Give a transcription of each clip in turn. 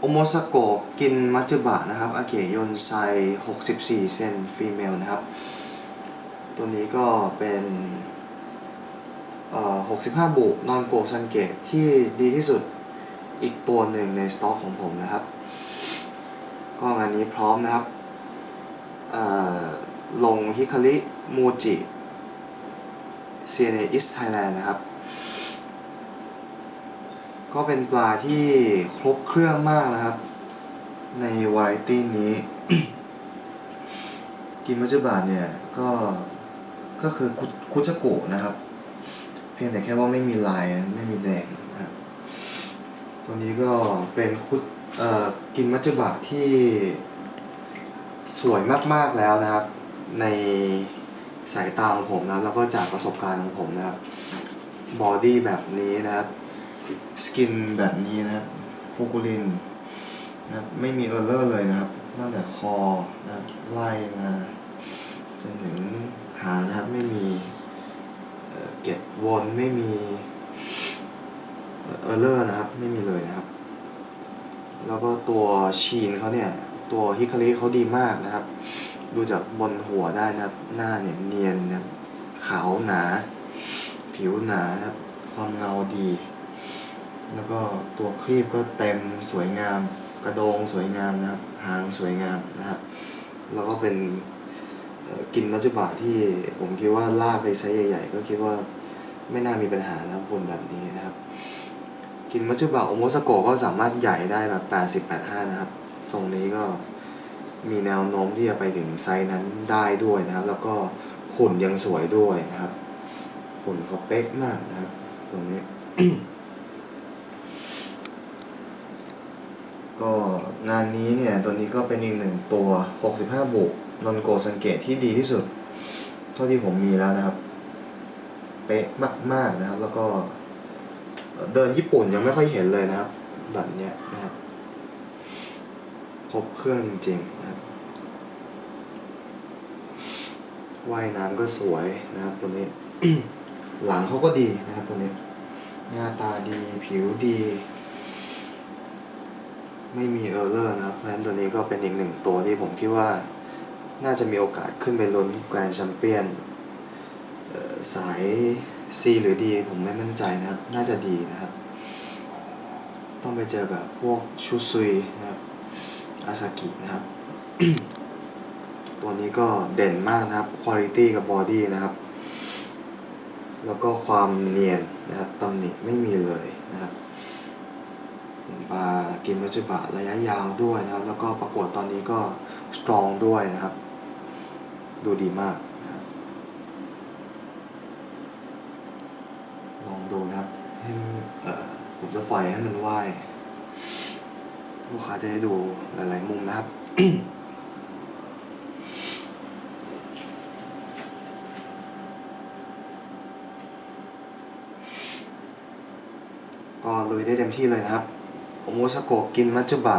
โอโมสโกะกินมัจจุบะนะครับอาเกยนไซ 64 เซนฟีเมลนะครับ ตัวนี้ก็เป็น65 บุนอนโกซันเกะที่ดีที่สุดอีกตัวหนึ่งในสต็อกของผมนะครับ ก็งานนี้พร้อมนะครับ ลงฮิคาริมูจิ CNA East Thailand นะครับ ก็เป็นปลาที่ครบเครื่องมากนะครับ ในวาไรตี้นี้ กินมัจจุบะเนี่ยก็ก็คือคุคุจกุนะครับ เพียงแต่แค่ว่าไม่มีลายไม่มีแดงนะครับตัวนี้ก็เป็นคุเอ่อกินมัจจุบะที่สวยมากๆแล้วนะครับ ในสายตาของผมนะแล้วก็จากประสบการณ์ของผมนะครับบอดี้แบบนี้นะครับ สกินแบบนี้นะครับฟูกุลินนะครับไม่มีเออร์เลอร์เลยนะครับตั้งแต่คอนะครับไล่มาจนถึงหางนะครับไม่มีเก็บวนไม่มีเออร์เลอร์นะครับไม่มีเลยนะครับ แล้วก็ตัวชีนเขาเนี่ยตัวฮิคาริเขาดีมากนะครับ ดูจากบนหัวได้นะครับ หน้าเนี่ยเนียนนะขาวหนา ผิวหนานะครับ ความเงาดี แล้วก็ตัวครีบก็เต็มสวยงาม กระโดงสวยงามนะครับ หางสวยงามนะครับแล้วก็เป็นกินมัจจุบะที่ผมคิดว่าลากไปไซส์ใหญ่ ๆ ก็คิดว่าไม่น่ามีปัญหานะครับคนแบบนี้นะครับ กินมัจจุบะโอโมสโกก็สามารถใหญ่ได้แบบ 80 85 นะครับทรงนี้ก็มีแนวโน้มที่จะไปถึงไซส์นั้นได้ด้วยนะครับ แล้วก็หุ่นยังสวยด้วยนะครับ หุ่นเขาเป๊กมากนะครับตรงนี้ ก็งา นี้เนี่ย ตัวนี้ก็เป็นอีกหนึ่งตัว 65บุกนอนโกสังเกตที่ดีที่สุด เท่าที่ผมมีแล้วนะครับ เป๊ะมาก ๆนะครับ แล้วก็ เดินญี่ปุ่นยังไม่ค่อยเห็นเลยนะครับ แบบเนี้ยนะครับครบเครื่องจริงๆนะครับว่ายน้ำก็สวยนะครับ ตัวนี้ หลังเขาก็ดีนะครับตัวนี้ หน้าตาดีผิวดี ไม่มีเออร์เลอร์นะครับเพราะฉะนั้นตัวนี้ก็เป็นอีกหนึ่งตัวที่ผมคิดว่าน่าจะมีโอกาสขึ้นไปลุ้นแกรนด์แชมเปี้ยนสาย C หรือ D ผมไม่มั่นใจนะครับ น่าจะดีนะครับ ต้องไปเจอกับพวกชูซุยนะครับอาซากินะครับ ตัวนี้ก็เด่นมากนะครับคุณภาพกับบอดี้นะครับ แล้วก็ความเนียนนะครับตำหนิไม่มีเลยนะครับ ปากินมัจจุบะระยะยาวด้วยนะครับ แล้วก็ประกวดตอนนี้ก็สตรองด้วยนะครับ ดูดีมากลองดูนะครับให้ผมจะปล่อยให้มันว่ายลูกค้าจะได้ดูหลาย ๆ มุมนะครับก็ลุยได้เต็มที่เลยนะครับ โอโมสโกะกินมัจจุบะ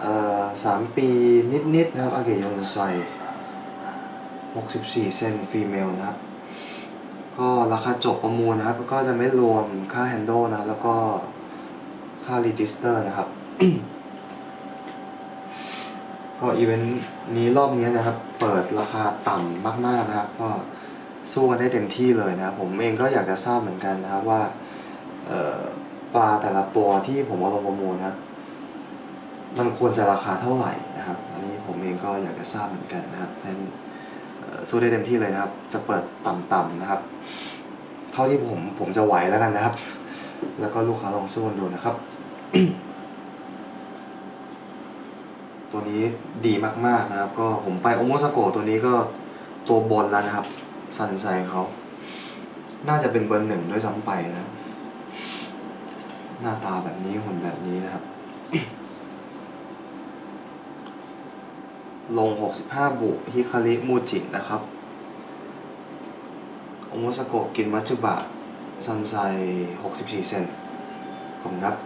เอ่อสามปีนิดๆนะครับอาเกยอนไซ64 เซนฟีเมลนะครับ ก็ราคาจบประมูลนะครับ ก็จะไม่รวมค่าแฮนด์ลนะแล้วก็ค่ารีจิสเตอร์นะครับ ก็อีเวนต์นี้รอบนี้นะครับ เปิดราคาต่ำมากๆนะครับ ก็สู้กันได้เต็มที่เลยนะครับ ผมเองก็อยากจะทราบเหมือนกันนะครับว่า เอ่อ ปลาแต่ละตัวที่ผมเอาลงประมูลนะครับ มันควรจะราคาเท่าไหร่นะครับ อันนี้ผมเองก็อยากจะทราบเหมือนกันนะครับนั้นสู้ได้เต็มที่เลยนะครับ จะเปิดต่ำๆนะครับ เท่าที่ผมผมจะไหวแล้วกันนะครับ แล้วก็ลูกค้าลองสู้กันดูนะครับ ตัวนี้ดีมากๆนะครับ ก็ผมไปโอโมสโกตัวนี้ก็ตัวบนแล้วนะครับซันไซเขา น่าจะเป็นเบอร์หนึ่งด้วยซ้ำไปนะ หน้าตาแบบนี้หุ่นแบบนี้นะครับ ลง 65 บุฮิคาริมูจินะครับโอโมสโกะกินมัจจุบะซันไซ 64 เซนขอบคุณครับ